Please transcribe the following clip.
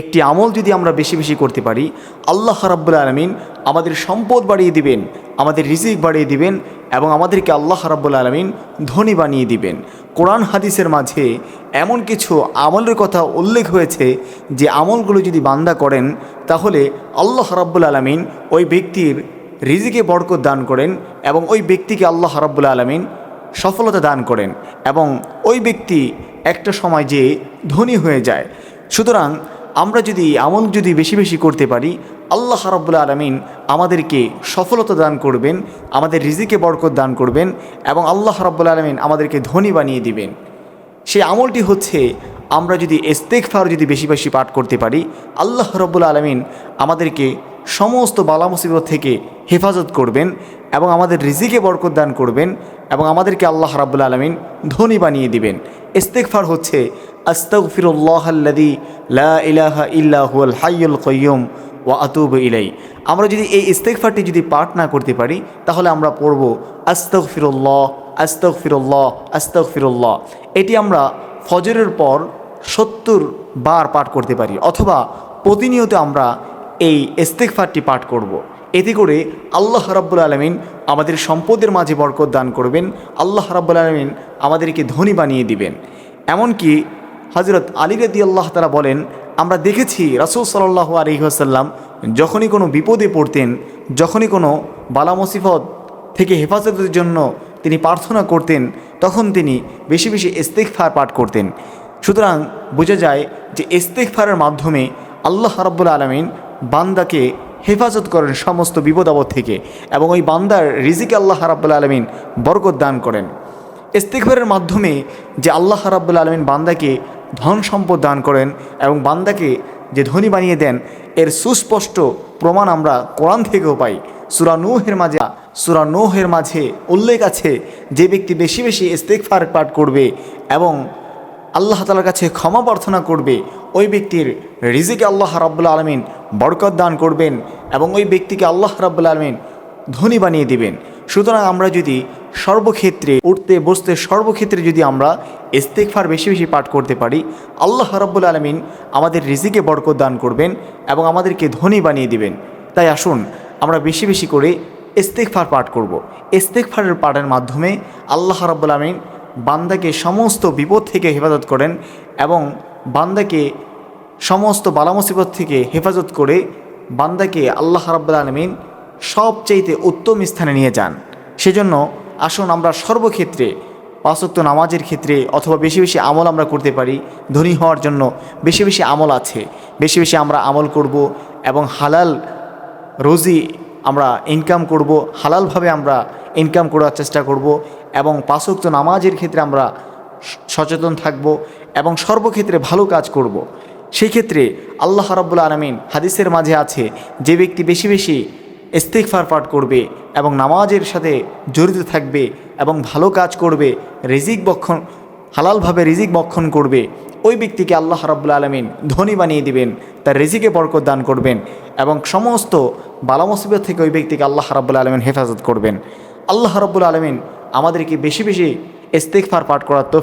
একটি আমল যদি আমরা বেশি বেশি করতে পারি, আল্লাহ রাব্বুল আলমিন আমাদের সম্পদ বাড়িয়ে দিবেন, আমাদের রিজিক বাড়িয়ে দিবেন এবং আমাদেরকে আল্লাহ রাব্বুল আলমিন ধনী বানিয়ে দিবেন। কোরআন হাদিসের মাঝে এমন কিছু আমলের কথা উল্লেখ হয়েছে যে আমলগুলো যদি বান্দা করেন, তাহলে আল্লাহ রাব্বুল আলমিন ওই ব্যক্তির রিজিকে বরকত দান করেন এবং ওই ব্যক্তিকে আল্লাহ রাব্বুল আলমিন সফলতা দান করেন এবং ওই ব্যক্তি একটা সময় যে ধনী হয়ে যায়। সুতরাং আমরা যদি আমল যদি বেশি বেশি করতে পারি, আল্লাহ রাব্বুল আলমিন আমাদেরকে সফলতা দান করবেন, আমাদের রিজিকে বরকত দান করবেন এবং আল্লাহ রাব্বুল আলমিন আমাদেরকে ধনী বানিয়ে দিবেন। সেই আমলটি হচ্ছে আমরা যদি ইস্তেকফার যদি বেশি বেশি পাঠ করতে পারি, আল্লাহ রব্বুল আলমিন আমাদেরকে সমস্ত বালা মুসিবত থেকে হেফাজত করবেন এবং আমাদের রিজিকে বরকত দান করবেন এবং আমাদেরকে আল্লাহ রাব্বুল আলমিন ধনী বানিয়ে দিবেন। ইস্তেকফার হচ্ছে আস্তাগফিরুল্লাহাল্লাযী লা ইলাহা ইল্লা হুয়াল হাইয়ুল কাইয়্যুম ওয়া আতুবু ইলাই আমরা যদি এই ইস্তেকফারটি যদি পাঠ না করতে পারি, তাহলে আমরা পড়ব আস্তাগফিরুল্লাহ আস্তাগফিরুল্লাহ আস্তাগফিরুল্লাহ। এটি আমরা ফজরের পর সত্তর বার পাঠ করতে পারি, অথবা প্রতিনিয়ত আমরা এই ইস্তেকফারটি পাঠ করব। এতে করে আল্লাহ রাব্বুল আলমিন আমাদের সম্পদের মাঝে বরকত দান করবেন, আল্লাহ রাব্বুল আলমিন আমাদেরকে ধনী বানিয়ে দিবেন। এমনকি হজরত আলী রদি আল্লাহ তারা বলেন, আমরা দেখেছি রাসুল সাল্লাহ আলহিহাসাল্লাম যখনই কোনো বিপদে পড়তেন, যখনই কোনো বালা মুসিফত থেকে হেফাজতের জন্য তিনি প্রার্থনা করতেন, তখন তিনি বেশি বেশি ইস্তেকফার পাঠ করতেন। সুতরাং বোঝা যায় যে ইস্তেকফারের মাধ্যমে আল্লাহ রাব্বুল আলমিন বান্দাকে হেফাজত করেন সমস্ত বিপদ আপদ থেকে এবং ওই বান্দার রিজিকে আল্লাহ রাব্বুল আলমিন বরকত দান করেন। ইস্তেকফারের মাধ্যমে যে আল্লাহ রাব্বুল আলমিন বান্দাকে ধন সম্পদ দান করেন এবং বান্দাকে যে ধনী বানিয়ে দেন, এর সুস্পষ্ট প্রমাণ আমরা কোরআন থেকেও পাই। সুরা নূহের মাঝে, সুরা নূহের মাঝে উল্লেখ আছে যে ব্যক্তি বেশি বেশি ইস্তেকফার পাঠ করবে এবং আল্লাহ তালার কাছে ক্ষমা প্রার্থনা করবে, ওই ব্যক্তির রিজিকে আল্লাহ রাব্বুল আলমিন বরকত দান করবেন এবং ওই ব্যক্তিকে আল্লাহ রাব্বুল আলমিন ধনী বানিয়ে দিবেন। সুতরাং আমরা যদি সর্বক্ষেত্রে উঠতে, বসতে সর্বক্ষেত্রে যদি আমরা ইস্তেকফার বেশি বেশি পাঠ করতে পারি, আল্লাহ রাব্বুল আলমিন আমাদের রিজিকে বরকত দান করবেন এবং আমাদেরকে ধনী বানিয়ে দিবেন তাই আসুন, আমরা বেশি বেশি করে ইস্তেকফার পাঠ করব। ইস্তেকফারের পাঠের মাধ্যমে আল্লাহ রাব্বুল আলমিন বান্দাকে সমস্ত বিপদ থেকে হেফাজত করেন এবং বান্দাকে সমস্ত বালা মুসিবত থেকে হেফাজত করে বান্দাকে আল্লাহ রাব্বুল আলমিন সবচাইতে উত্তম স্থানে নিয়ে যান সেজন্য আসুন আমরা সর্বক্ষেত্রে পাঁচক্ত নামাজের ক্ষেত্রে অথবা বেশি বেশি আমল আমরা করতে পারি, ধনী হওয়ার জন্য বেশি বেশি আমল আছে বেশি বেশি আমরা আমল করব এবং হালাল রোজি আমরা ইনকাম করব, হালালভাবে আমরা ইনকাম করার চেষ্টা করব এবং পাঁচক্ত নামাজের ক্ষেত্রে আমরা সচেতন থাকব এবং সর্বক্ষেত্রে ভালো কাজ করব। সেই ক্ষেত্রে আল্লাহ রাব্বুল আলমিন হাদিসের মাঝে আছে, যে ব্যক্তি বেশি বেশি ইস্তেকফার পাঠ করবে এবং নামাজের সাথে জড়িত থাকবে এবং ভালো কাজ করবে, রিজিক বক্ষণ, হালালভাবে রিজিক বক্ষণ করবে, ওই ব্যক্তিকে আল্লাহ রাব্বুল আলমিন ধনী বানিয়ে দিবেন, তার রিজিকে বরকত দান করবেন এবং সমস্ত বালা থেকে ওই ব্যক্তিকে আল্লাহ রাব্বুল আলমিন হেফাজত করবেন। আল্লাহ রাব্বুল আলমিন আমাদেরকে বেশি বেশি ইস্তেকফার পাঠ করার তো